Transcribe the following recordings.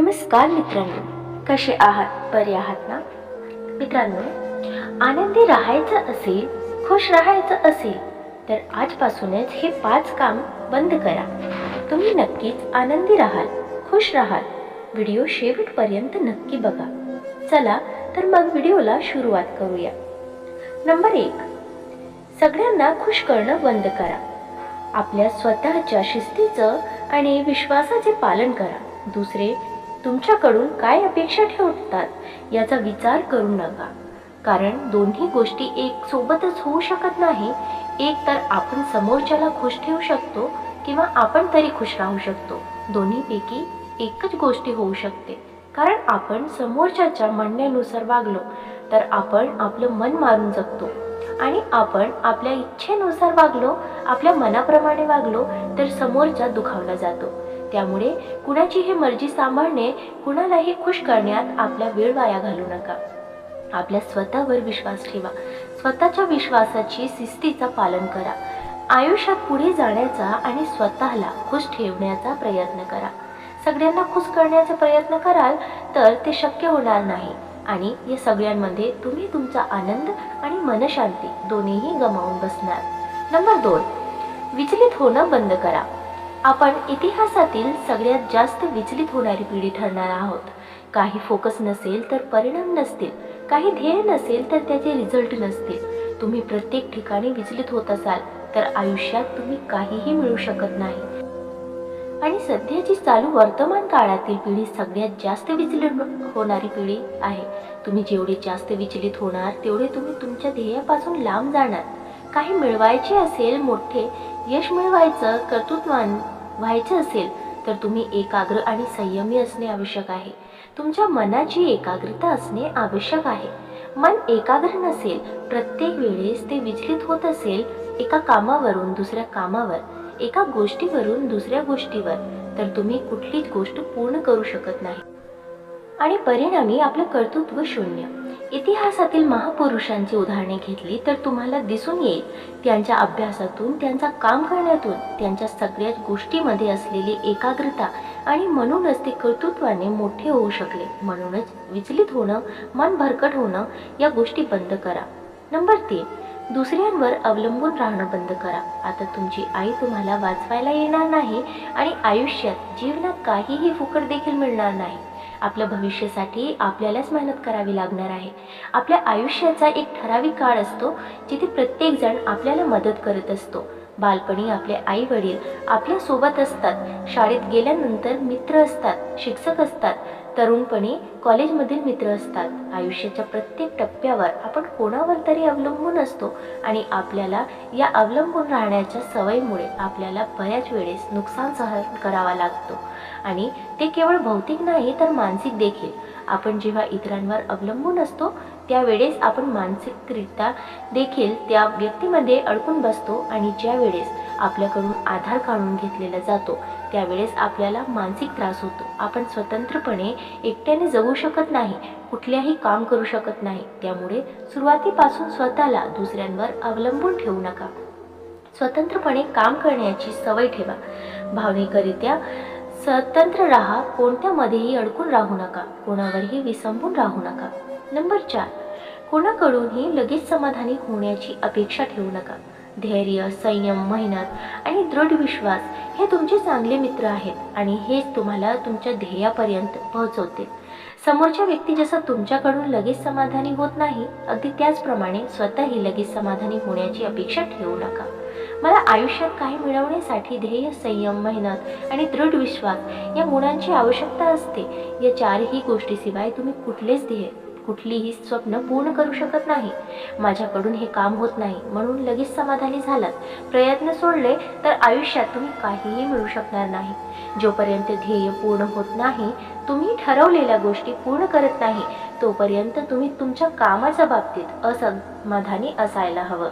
नमस्कार मित्रांनो. कसे आहात? बरे आहात ना? मित्रांनो आनंदी राहायचं असेल खुश राहायचं असेल तर आजपासूनच हे पाच काम बंद करा. तुम्ही नक्कीच आनंदी राहाल खुश राहाल. व्हिडिओ शेवटपर्यंत नक्की बघा. चला तर मग व्हिडिओला सुरुवात करूया. नंबर एक सगळ्यांना खुश करणं बंद करा. आपल्या स्वतःच्या शिस्तीचं आणि विश्वासाचे पालन करा. दुसरे तुमच्याकडून काय अपेक्षा ठेवतात याचा विचार करू नका. कारण दोन्ही गोष्टी एक सोबतच होऊ शकत नाही. एक तर आपण समोरच्याला खुश ठेवू शकतो किंवा आपण तरी खुश राहू शकतो. दोन्हीपैकी एकच गोष्टी होऊ शकते. कारण आपण समोरच्याच्या म्हणण्यानुसार वागलो तर आपण आपलं मन मारून जगतो. आणि आपण आपल्या इच्छेनुसार वागलो आपल्या मनाप्रमाणे वागलो तर समोरचा दुखावला जातो. त्यामुळे कुणाची ही मर्जी सांभाळणे कुणालाही खुश करण्यात आपला वेळ वाया घालू नका. आपल्या स्वतःवर विश्वास ठेवा. स्वतःच्या विश्वासाची शिस्तीचा पालन करा. आयुष्यात पुढे जाण्याचा आणि स्वतःला खुश ठेवण्याचा प्रयत्न करा. सगळ्यांना खुश करण्याचा प्रयत्न कराल तर ते शक्य होणार नाही आणि या सगळ्यांमध्ये तुम्ही तुमचा आनंद आणि मनशांती दोन्हीही गमावून बसणार. नंबर दोन विचलित होणं बंद करा. आपण इतिहासातील सगळ्यात जास्त विचलित होणारी पिढी ठरणार आहोत. काही फोकस नसेल तर परिणाम नसतील. काही ध्येय नसेल तर त्याचे रिझल्ट नसतील. तुम्ही प्रत्येक ठिकाणी विचलित होत असाल तर आयुष्यात तुम्ही काहीही मिळू शकत नाही. आणि सध्याची चालू वर्तमान काळातील पिढी सगळ्यात जास्त विचलित होणारी पिढी आहे. तुम्ही जेवढे जास्त विचलित होणार तेवढे तुम्ही तुमच्या ध्येयापासून लांब जाणार. काही मिळवायचे असेल मोठे यश मिळवायचं कर्तृत्वान व्हायचं असेल तर तुम्ही एकाग्र आणि संयमी असणे आवश्यक आहे. तुमच्या मनाची एकाग्रता असणे आवश्यक आहे. मन एकाग्र नसेल प्रत्येक वेळेस ते विचलित होत असेल एका कामावरून दुसऱ्या कामावर एका गोष्टीवरून दुसऱ्या गोष्टीवर तर तुम्ही कुठलीच गोष्ट पूर्ण करू शकत नाही. आणि परिणामी आपलं कर्तृत्व शून्य. इतिहासातील महापुरुषांची उदाहरणे घेतली तर तुम्हाला दिसून येईल. त्यांच्या अभ्यासातून त्यांचा काम करण्यातून त्यांच्या सगळ्याच गोष्टीमध्ये असलेली एकाग्रता आणि म्हणूनच ते कर्तृत्वाने मोठे होऊ शकले. म्हणूनच विचलित होणं मन भरकट होणं या गोष्टी बंद करा. नंबर तीन दुसऱ्यांवर अवलंबून राहणं बंद करा. आता तुमची आई तुम्हाला वाचवायला येणार नाही आणि आयुष्यात जीवनात काहीही फुकट देखील मिळणार नाही. आपल्या भविष्यासाठी आपल्यालाच मेहनत करावी लागणार आहे. आपल्या आयुष्याचा एक ठराविक काळ असतो जिथे प्रत्येकजण आपल्याला मदत करत असतो. बालपणी आपले आई वडील आपल्यासोबत असतात. शाळेत गेल्यानंतर मित्र असतात शिक्षक असतात. तरुणपणी कॉलेजमधील मित्र असतात. आयुष्याच्या प्रत्येक टप्प्यावर आपण कोणावर तरी अवलंबून असतो आणि आपल्याला या अवलंबून राहण्याच्या सवयीमुळे आपल्याला बऱ्याच वेळेस नुकसान सहन करावा लागतो. आणि ते केवळ भौतिक नाही तर मानसिक देखील. आपण जेव्हा इतरांवर अवलंबून असतो त्यावेळेस आपण मानसिकरित्या देखील त्या व्यक्तीमध्ये अडकून बसतो आणि ज्या वेळेस आपल्याकडून आधार काढून घेतलेला जातो त्यावेळेस आपल्याला मानसिक त्रास होतो. आपण स्वतंत्रपणे एकट्याने जगू शकत नाही कुठल्याही काम करू शकत नाही. त्यामुळे सुरुवातीपासून स्वतःला दुसऱ्यांवर अवलंबून ठेवू नका. स्वतंत्रपणे काम करण्याची सवय ठेवा. भावनिकरित्या स्वतंत्र राहा कोणत्यामध्येही अडकून राहू नका कोणावरही विसंबून राहू नका. नंबर चार कोणाकडूनही लगेच समाधानी होण्याची अपेक्षा ठेवू नका. धैर्य संयम मेहनत आणि दृढ विश्वास हे तुमचे चांगले मित्र आहेत आणि हेच तुम्हाला तुमच्या ध्येयापर्यंत पोहोचवते. समोरच्या व्यक्ती जसं तुमच्याकडून लगेच समाधानी होत नाही अगदी त्याचप्रमाणे स्वतःही लगेच समाधानी होण्याची अपेक्षा ठेवू नका. मला आयुष्यात काही मिळवण्यासाठी ध्येय संयम मेहनत आणि दृढ विश्वास या गुणांची आवश्यकता असते. या चारही गोष्टीशिवाय तुम्ही कुठलेच ध्येय कुठलीही स्वप्न पूर्ण करू शकत नाही. माझ्याकडून हे काम होत नाही म्हणून लगेच समाधानी झालात. प्रयत्न सोडले तर आयुष्यात तुम्ही काहीही मिळू शकणार नाही. जोपर्यंत ध्येय पूर्ण होत नाही तुम्ही ठरवलेल्या गोष्टी पूर्ण करत नाही तोपर्यंत तुम्ही तुमच्या कामाच्या बाबतीत असमाधानी असायला हवं.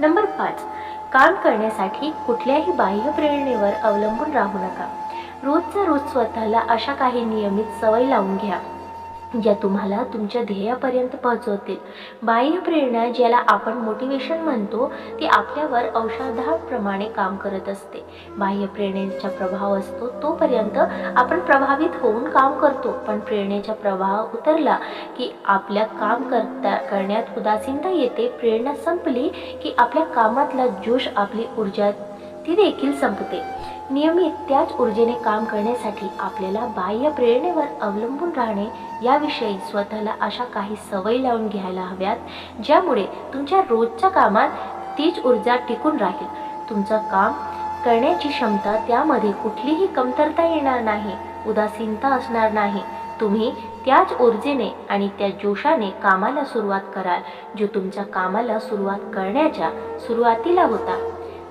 नंबर पाच. काम करण्यासाठी कुठल्याही बाह्य प्रेरणेवर अवलंबून राहू नका. रोजचा रोज स्वतःला अशा काही नियमित सवय लावून घ्या. ज्या तुम्हाला तुमच्या ध्येयापर्यंत पोहोचवतील. बाह्य प्रेरणा ज्याला आपण मोटिवेशन म्हणतो ती आपल्यावर औषधाप्रमाणे काम करत असते. बाह्य प्रेरणेचा प्रभाव असतो तोपर्यंत आपण प्रभावित होऊन काम करतो. पण प्रेरणेचा प्रभाव उतरला की आपल्या काम करता करण्यात उदासीनता येते. प्रेरणा संपली की आपल्या कामातला जोश आपली ऊर्जा ती देखील संपते. नियमित त्याच ऊर्जेने काम करण्यासाठी आपल्याला बाह्य प्रेरणेवर अवलंबून राहणे याविषयी स्वतःला अशा काही सवयी लावून घ्यायला हव्यात ज्यामुळे तुमच्या रोजच्या कामात तीच ऊर्जा टिकून राहील. तुमचं काम करण्याची क्षमता त्यामध्ये कुठलीही कमतरता येणार नाही उदासीनता असणार नाही. तुम्ही त्याच ऊर्जेने आणि त्या जोशाने कामाला सुरुवात कराल जो तुमच्या कामाला सुरुवात करण्याच्या सुरुवातीला होता.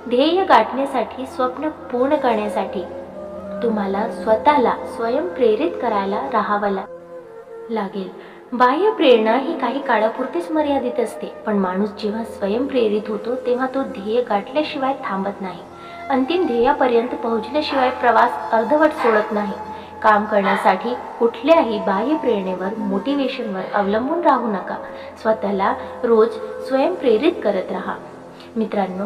ध्येय गाठण्यासाठी स्वप्न पूर्ण करण्यासाठी तुम्हाला स्वतःला स्वयंप्रेरित करायला राहावं लागेल. बाह्य प्रेरणा ही काही काळापुरतीच मर्यादित असते पण माणूस जेव्हा स्वयंप्रेरित होतो तेव्हा तो ध्येय गाठल्याशिवाय थांबत नाही. अंतिम ध्येयापर्यंत पोहोचल्याशिवाय प्रवास अर्धवट सोडत नाही. काम करण्यासाठी कुठल्याही बाह्य प्रेरणेवर मोटिवेशनवर अवलंबून राहू नका. स्वतःला रोज स्वयंप्रेरित करत राहा. मित्रांनो